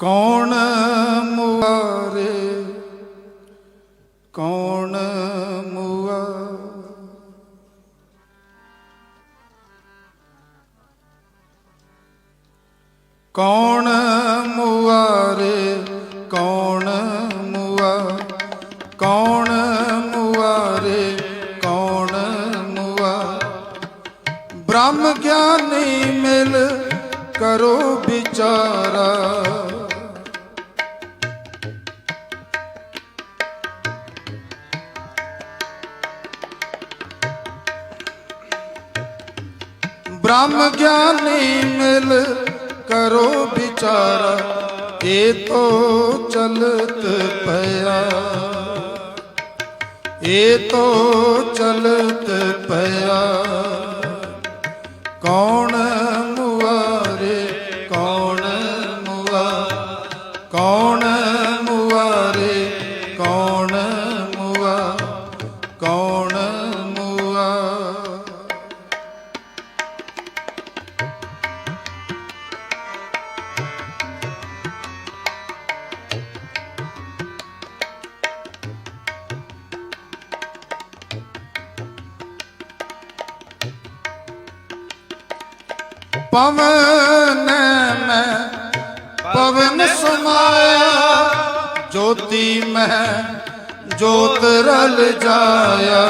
ਕੌਣ ਮੁਆਰੇ? ਕੌਣ ਮੁਆ ਕੌਣ ਮੁਆਰੇ? ਕੌਣ ਮੁਆ? ਕੌਣ ਮੁਆਰੇ? ਕੌਣ ਮੁਆ? ਬ੍ਰਹਮ ਗਿਆਨੀ ਮਿਲ ਕਰੋ ਵਿਚਾਰਾ। ਬ੍ਰਹਮ ਗਿਆਨੀ ਮਿਲ ਕਰੋ ਵਿਚਾਰਾ ਇਹ ਤੋ ਚਲਤ ਪਿਆ। ਇਹ ਤੋ ਚਲਤ ਪਿਆ ਕੌਣ ਪਵਨ ਮੈਂ ਪਵਨ ਸਮਾਇਆ, ਜੋਤੀ ਮੈਂ ਜੋਤ ਰਲ ਜਾਇਆ।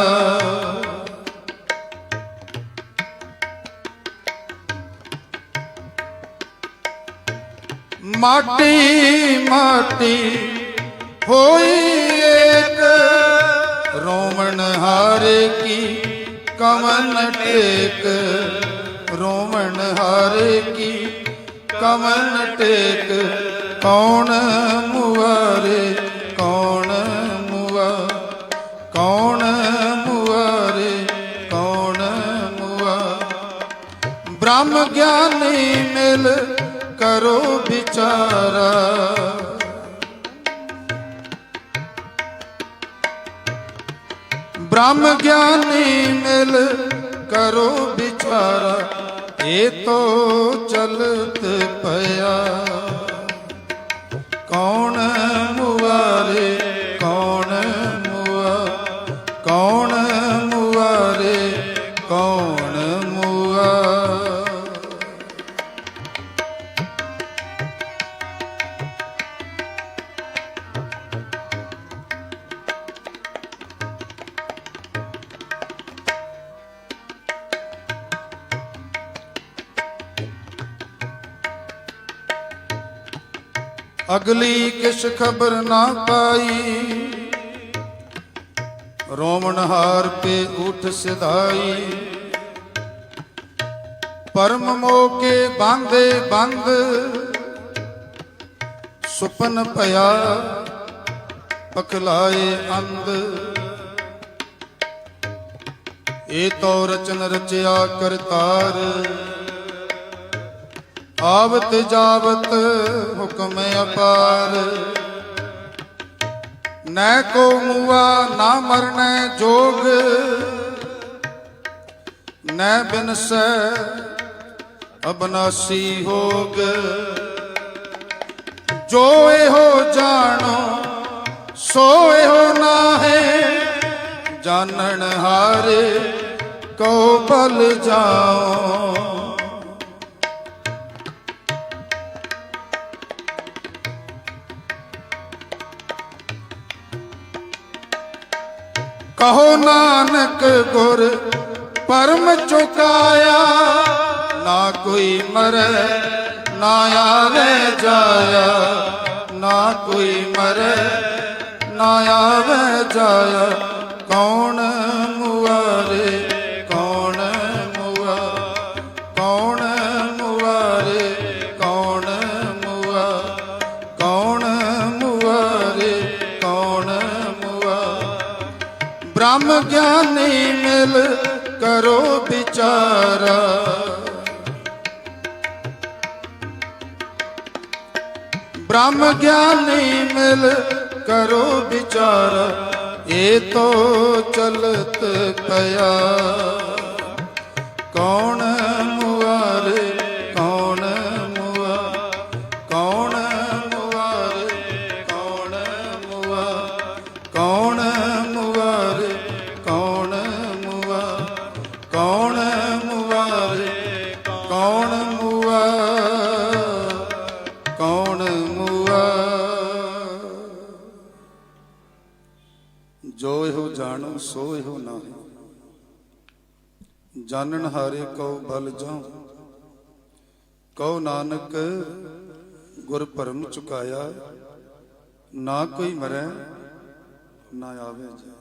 ਮਾਟੀ ਮਾਟੀ ਹੋਈ ਏਕ ਰੋਮਣ ਹਾਰੇ ਕੀ ਕਮਨ ਟੇਕ। ਹਾਰੇ ਕੀ ਕਮਨ ਟੇਕ, ਕੌਣ ਮੁਆਰੇ, ਕੌਣ ਮੁਆ, ਕੌਣ ਮੁਆਰੇ, ਕੌਣ ਮੁਆ। ਬ੍ਰਹਮ ਗਿਆਨੀ ਮਿਲ ਕਰੋ ਵਿਚਾਰਾ। ਬ੍ਰਹਮ ਗਿਆਨੀ ਮਿਲ ਕਰੋ ਵਿਚਾਰਾ। ਇਹ ਤੋ ਚਲਤ ਪਿਆ। ਕੌਣ ਮੁਆਰੇ ਕੌਣ ਮੁਆ ਕੌਣ ਮੁਆਰੇ ਕੌਣ ਅਗਲੀ ਕਿਛ ਖਬਰ ਨਾ ਪਾਈ। ਰੋਮਨ ਹਾਰ ਪੇ ਉਠ ਸਿਧਾਈ। ਪਰਮ ਮੋਕੇ ਬਾਂਧੇ ਬੰਦ। ਸੁਪਨ ਭਇਆ ਪਖਲਾਏ ਅੰਧ। ਏ ਤੋ ਰਚਨ ਰਚਿਆ ਕਰਤਾਰ। ਆਵਤ ਜਾਵਤ ਹੁਕਮ ਅਪਾਰ। ਨੈ ਕੋ ਮੁਆ ਨਾ ਮਰਨੈ ਜੋਗ। ਨੈ ਬਿਨਸੈ ਅਬਨਾਸੀ ਹੋਗ। ਜੋ ਇਹੋ ਜਾਣੋ, ਸੋ ਇਹੋ ਨਾਹੇ। ਜਾਣਨ ਹਾਰੇ ਕਉ ਬਲ ਜਾਓ। ਕਹੋ ਨਾਨਕ ਗੁਰ, ਪਰਮ ਚੁਕਾਇਆ। ਨਾ ਕੋਈ ਮਰੈ, ਨਾ ਆਵੇ ਜਾਇਆ। ਨਾ ਕੋਈ ਮਰੈ, ਨਾ ਆਵੇ ਜਾਇਆ। ਕੌਣ ਬ੍ਰਹਮ ਗਿਆਨੀ ਮਿਲ ਕਰੋ ਵਿਚਾਰਾ। ਬ੍ਰਹਮ ਗਿਆਨੀ ਮਿਲ ਕਰੋ ਵਿਚਾਰਾ ਇਹ ਤੋ ਚਲਤ ਪਿਆ। ਕੌਣ ਮੁਆਰੇ ਜੋ ਇਹੋ ਜਾਣੋ ਸੋ ਇਹੋ ਨਾਹੀ ਜਾਣਨ ਹਾਰੇ ਕਉ ਬਲ ਜਾਉ। ਕਉ ਨਾਨਕ ਗੁਰ ਭਰਮ ਚੁਕਾਇਆ, ਨਾ ਕੋਈ ਮਰੈ, ਨਾ ਆਵੇ ਜਾਏ।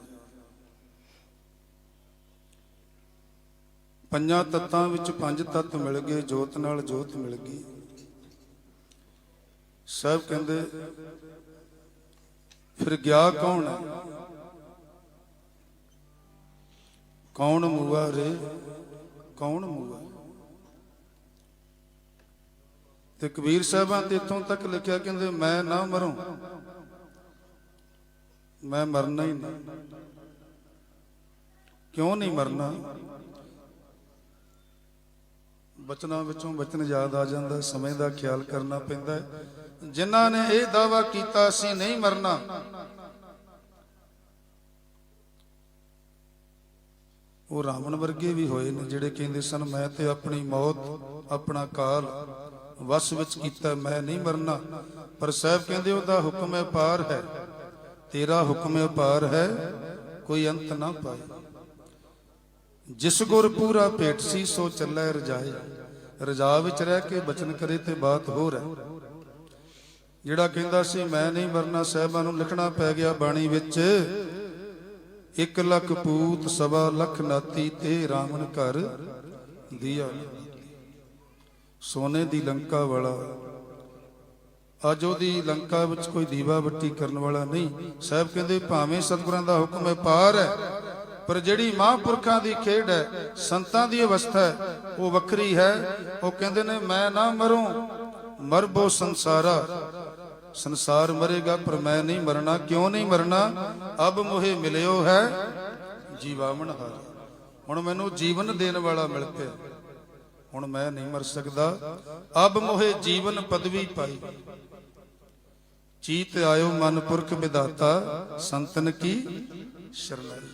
ਪੰਜਾਂ ਤੱਤਾਂ ਵਿੱਚ ਪੰਜ ਤੱਤ ਮਿਲ ਗਏ, ਜੋਤ ਨਾਲ ਜੋਤ ਮਿਲ ਗਈ। ਸਭ ਕਹਿੰਦੇ, ਫਿਰ ਗਿਆ ਕੌਣ ਹੈ? ਕੌਣ ਮੂਆ ਰੇ? ਕੌਣ ਮੂਆ? ਤੇ ਕਬੀਰ ਸਾਹਿਬਾਂ ਤੇ ਇੱਥੋਂ ਤੱਕ ਲਿਖਿਆ ਕਹਿੰਦੇ, ਮੈਂ ਨਾ ਮਰੂੰ। ਮੈਂ ਮਰਨਾ ਹੀ ਨਾ। ਕਿਉਂ ਨਹੀਂ ਮਰਨਾ? ਬਚਨਾਂ ਵਿੱਚੋਂ ਬਚਨ ਯਾਦ ਆ ਜਾਂਦਾ, ਸਮੇਂ ਦਾ ਖਿਆਲ ਕਰਨਾ ਪੈਂਦਾ ਹੈ। ਜਿਨ੍ਹਾਂ ਨੇ ਇਹ ਦਾਵਾ ਕੀਤਾ, ਅਸੀਂ ਨਹੀਂ ਮਰਨਾ। ਉਹ ਰਾਵਣ ਵਰਗੇ ਵੀ ਹੋਏ ਨੇ ਜਿਹੜੇ ਕਹਿੰਦੇ ਸਨ, ਮੈਂ ਤੇ ਆਪਣੀ ਮੌਤ, ਆਪਣਾ ਕਾਲ ਵਸ ਵਿੱਚ ਕੀਤਾ, ਮੈਂ ਨਹੀਂ ਮਰਨਾ। ਪਰ ਸਾਹਿਬ ਕਹਿੰਦੇ, ਉਹਦਾ ਹੁਕਮ ਹੈ ਪਾਰ ਹੈ। ਤੇਰਾ ਹੁਕਮ ਹੈ ਪਾਰ ਹੈ। ਕੋਈ ਅੰਤ ਨਾ ਪਾਏ। ਜਿਸ ਗੁਰ ਪੂਰਾ ਭੇਟ ਸੀ, ਸੋ ਚੱਲੇ ਰਜਾਏ। ਰਜਾ ਵਿੱਚ ਰਹਿ ਕੇ ਬਚਨ ਕਰੇ ਤੇ ਬਾਤ ਹੋਰ ਹੈ। ਜਿਹੜਾ ਕਹਿੰਦਾ ਸੀ, ਮੈਂ ਨਹੀਂ ਮਰਨਾ, ਸਾਹਿਬਾਂ ਨੂੰ ਲਿਖਣਾ ਪੈ ਗਿਆ ਬਾਣੀ ਵਿੱਚ। ਇੱਕ ਲੱਖ ਪੂਤ, ਸਵਾ ਲੱਖ ਨਾਤੀ, ਤੇ ਰਾਮਨ ਘਰ ਦੀਆ। ਸੋਨੇ ਦੀ ਲੰਕਾ ਵਾਲਾ। ਅੱਜ ਉਹਦੀ ਲੰਕਾ ਵਿੱਚ ਕੋਈ ਦੀਵਾ ਬੱਤੀ ਕਰਨ ਵਾਲਾ ਨਹੀਂ। ਸਾਹਿਬ ਕਹਿੰਦੇ, ਭਾਵੇਂ ਸਤਿਗੁਰਾਂ ਦਾ ਹੁਕਮ ਹੈ, ਪਾਰ ਹੈ, ਪਰ ਜਿਹੜੀ ਮਹਾਂਪੁਰਖਾਂ ਦੀ ਖੇਡ ਹੈ, ਸੰਤਾਂ ਦੀ ਅਵਸਥਾ ਹੈ, ਉਹ ਵੱਖਰੀ ਹੈ। ਉਹ ਕਹਿੰਦੇ ਨੇ, ਮੈਂ ਨਾ ਮਰੂੰ, ਮਰਬੋ ਸੰਸਾਰਾ। ਸੰਸਾਰ ਮਰੇਗਾ, ਪਰ ਮੈਂ ਨਹੀਂ ਮਰਨਾ। ਕਿਉਂ ਨਹੀਂ ਮਰਨਾ? ਅਬ ਮੋਹਿ ਮਿਲਿਓ ਹੈ, ਜੀਵਾਮਣ ਹਾਰ। ਹੁਣ ਮੈਨੂੰ ਜੀਵਨ ਦੇਣ ਵਾਲਾ ਮਿਲ ਪਿਆ ਹੁਣ ਮੈਂ ਨਹੀਂ ਮਰ ਸਕਦਾ। ਅਬ ਮੋਹੇ ਜੀਵਨ ਪਦਵੀ ਪਾਈ। ਚੀਤ ਆਇਓ ਮਨ ਪੁਰਖ ਵਿਦਾਤਾ ਸੰਤਨ ਕੀ ਸ਼ਰਨਾਈ।